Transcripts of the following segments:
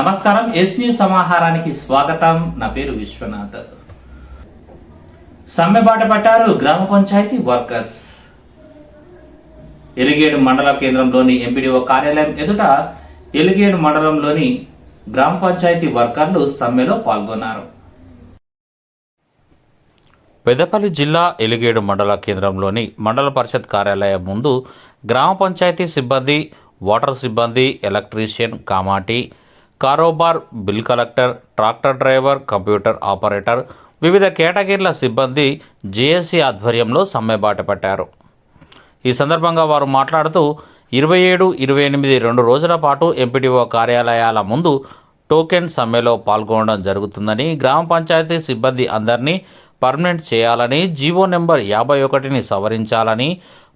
నమస్కారం yes news సమాహారానికి స్వాగతం. నా పేరు విశ్వనాథ్. సమ్మెబాట పట్టారు గ్రామ పంచాయతీ వర్కర్స్. ఎలిగేడు మండల కేంద్రంలోని ఎంపీడీఓ కార్యాలయం ఎదుట ఎలిగేడు మండలంలోని గ్రామ పంచాయతీ వర్కర్లు సమ్మెలో పాల్గొన్నారు. పెద్దపల్లి జిల్లా ఎలిగేడు మండల కేంద్రంలోని మండల పరిషత్ కార్యాలయం ముందు గ్రామ పంచాయతీ సిబ్బంది వాటర్ సిబ్బంది ఎలక్ట్రీషియన్ కామాటి కారోబార్ bill collector tractor driver computer operator వివిధ కేటగిరీల సిబ్బంది జేఏసీ ఆధ్వర్యంలో సమ్మెబాట పట్టారు. ఈ సందర్భంగా వారు మాట్లాడుతూ ఇరవై ఏడు ఇరవై ఎనిమిది రెండు రోజుల పాటు ఎంపీడీఓ కార్యాలయాల ముందు టోకెన్ సమ్మెలో పాల్గొనడం జరుగుతుందని గ్రామ పంచాయతీ సిబ్బంది అందరినీ పర్మనెంట్ చేయాలని జీవో నెంబర్ యాభై ఒకటిని సవరించాలని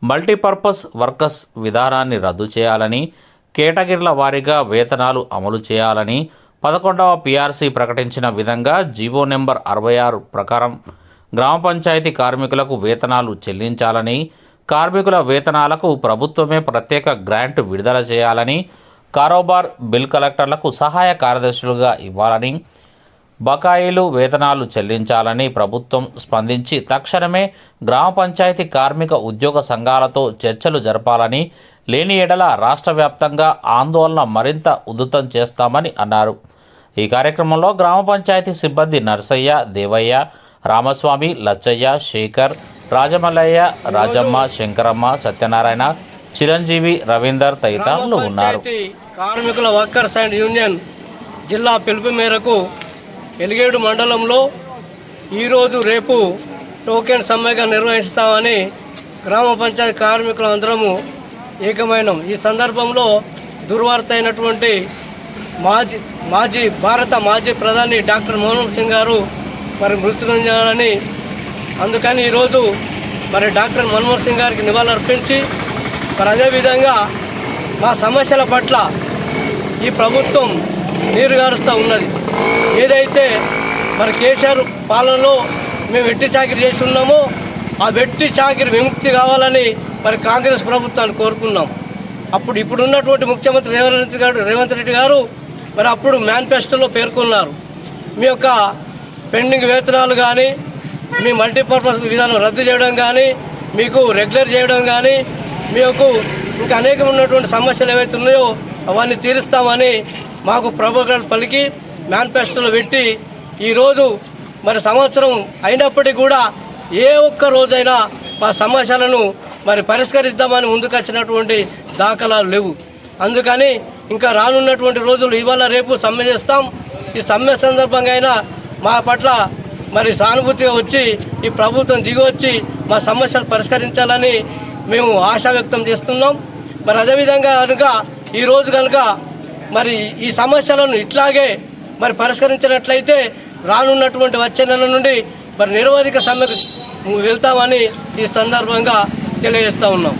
మల్టీపర్పస్ వర్కర్స్ విధానాన్ని రద్దు చేయాలని కేటగిరీల వారీగా వేతనాలు అమలు చేయాలని పదకొండవ పీఆర్సీ ప్రకటించిన విధంగా జీవో నెంబర్ అరవై ఆరు ప్రకారం గ్రామ పంచాయతీ కార్మికులకు వేతనాలు చెల్లించాలని కార్మికుల వేతనాలకు ప్రభుత్వమే ప్రత్యేక గ్రాంట్ విడుదల చేయాలని కారోబార్ బిల్ కలెక్టర్లకు సహాయ కార్యదర్శులుగా ఇవ్వాలని బకాయిలు వేతనాలు చెల్లించాలని ప్రభుత్వం స్పందించి తక్షణమే గ్రామ పంచాయతీ కార్మిక ఉద్యోగ సంఘాలతో చర్చలు జరపాలని లేని ఎడల రాష్ట్ర వ్యాప్తంగా ఆందోళన మరింత ఉధృతం చేస్తామని అన్నారు. ఈ కార్యక్రమంలో గ్రామ పంచాయతీ సిబ్బంది నర్సయ్య దేవయ్య రామస్వామి లచ్చయ్య శేఖర్ రాజమల్లయ్య రాజమ్మ శంకరమ్మ సత్యనారాయణ చిరంజీవి రవీందర్ తదితరులు ఉన్నారు. కార్మికుల వర్కర్స్ అండ్ యూనియన్ జిల్లా పిలుపు మేరకు ఎలిగేడు మండలంలో ఈరోజు రేపు టోకెన్ సమ్మెగా నిర్వహిస్తామని గ్రామ పంచాయతీ కార్మికులు అందరము ఏకమైనం ఈ సందర్భంలో దుర్వార్త అయినటువంటి మాజీ మాజీ భారత మాజీ ప్రధాని డాక్టర్ మన్మోహన్ సింగ్ గారు మరి మృతి చెందాలని అందుకని ఈరోజు మరి డాక్టర్ మన్మోహన్ సింగ్ గారికి నివాళులర్పించి మరి అదేవిధంగా మా సమస్యల పట్ల ఈ ప్రభుత్వం నీరుగారుస్తూ ఉన్నది. ఏదైతే మరి కేసీఆర్ పాలనలో మేము వెట్టి చాకిరి చేసి ఉన్నామో ఆ వెట్టి చాకిరి విముక్తి కావాలని మరి కాంగ్రెస్ ప్రభుత్వాన్ని కోరుకున్నాం. అప్పుడు ఇప్పుడు ఉన్నటువంటి ముఖ్యమంత్రి రేవంత్ రెడ్డి గారు రేవంత్ రెడ్డి గారు మరి అప్పుడు మేనిఫెస్టోలో పేర్కొన్నారు. మీ యొక్క పెండింగ్ వేతనాలు కానీ మీ మల్టీపర్పస్ విధానం రద్దు చేయడం కానీ మీకు రెగ్యులర్ చేయడం కానీ మీకు ఇంకా అనేక ఉన్నటువంటి సమస్యలు ఏవైతే ఉన్నాయో అవన్నీ తీరుస్తామని మాకు ప్రభుత్వాలు పలికి మేనిఫెస్టోలో పెట్టి ఈరోజు మరి సంవత్సరం అయినప్పటికీ కూడా ఏ ఒక్క రోజైనా మా సమస్యలను మరి పరిష్కరిద్దామని ముందుకొచ్చినటువంటి దాఖలాలు లేవు. అందుకని ఇంకా రానున్నటువంటి రోజులు ఇవాళ రేపు సమ్మె చేస్తాం. ఈ సమ్మె సందర్భంగా అయినా మా పట్ల మరి సానుభూతిగా వచ్చి ఈ ప్రభుత్వం దిగి మా సమస్యలు పరిష్కరించాలని మేము ఆశ వ్యక్తం చేస్తున్నాం. మరి అదేవిధంగా కనుక ఈరోజు కనుక మరి ఈ సమస్యలను ఇట్లాగే మరి పరిష్కరించినట్లయితే రానున్నటువంటి వచ్చే నెల నుండి మరి నిరవధిక సమ్మెకు వెళ్తామని ఈ సందర్భంగా తెలియజేస్తా ఉన్నాం.